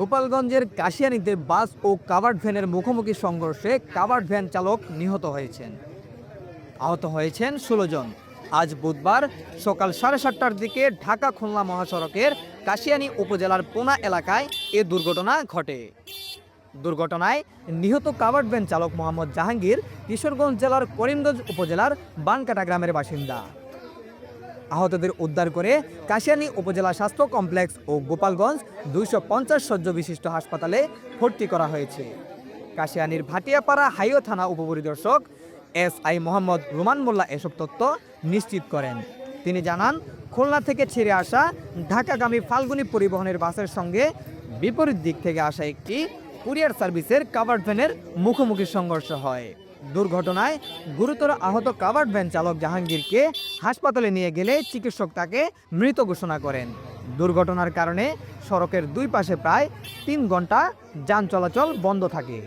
গোপালগঞ্জের কাশিয়ানিতে বাস ও কাভার্ড ভ্যানের মুখোমুখি সংঘর্ষে কাভার্ড ভ্যান চালক নিহত হয়েছেন। আহত হয়েছেন ষোলো জন। আজ বুধবার সকাল সাড়ে সাতটার দিকে ঢাকা খুলনা মহাসড়কের কাশিয়ানী উপজেলার পোনা এলাকায় এ দুর্ঘটনা ঘটে। দুর্ঘটনায় নিহত কাভার্ড ভ্যান চালক মোহাম্মদ জাহাঙ্গীর কিশোরগঞ্জ জেলার করিমগঞ্জ উপজেলার বানকাটা গ্রামের বাসিন্দা। আহতদের উদ্ধার করে কাশিয়ানী উপজেলা স্বাস্থ্য কমপ্লেক্স ও গোপালগঞ্জ দুইশো পঞ্চাশ শয্য বিশিষ্ট হাসপাতালে ভর্তি করা হয়েছে। কাশিয়ানীর ভাটিয়াপাড়া হাইও থানা উপপরিদর্শক এস আই মোহাম্মদ রুমান মোল্লা এসব তথ্য নিশ্চিত করেন। তিনি জানান, খুলনা থেকে ছেড়ে আসা ঢাকাগামী ফাল্গুনী পরিবহনের বাসের সঙ্গে বিপরীত দিক থেকে আসা একটি কুরিয়ার সার্ভিসের কাভার্ড ভ্যানের মুখোমুখি সংঘর্ষ হয়। দুর্ঘটনায় গুরুতর আহত কাভার্ড ভ্যান চালক জাহাঙ্গীরকে হাসপাতালে নিয়ে গেলে চিকিৎসক তাকে মৃত ঘোষণা করেন। দুর্ঘটনার কারণে সড়কের দুই পাশে প্রায় তিন ঘণ্টা যান চলাচল বন্ধ থাকে।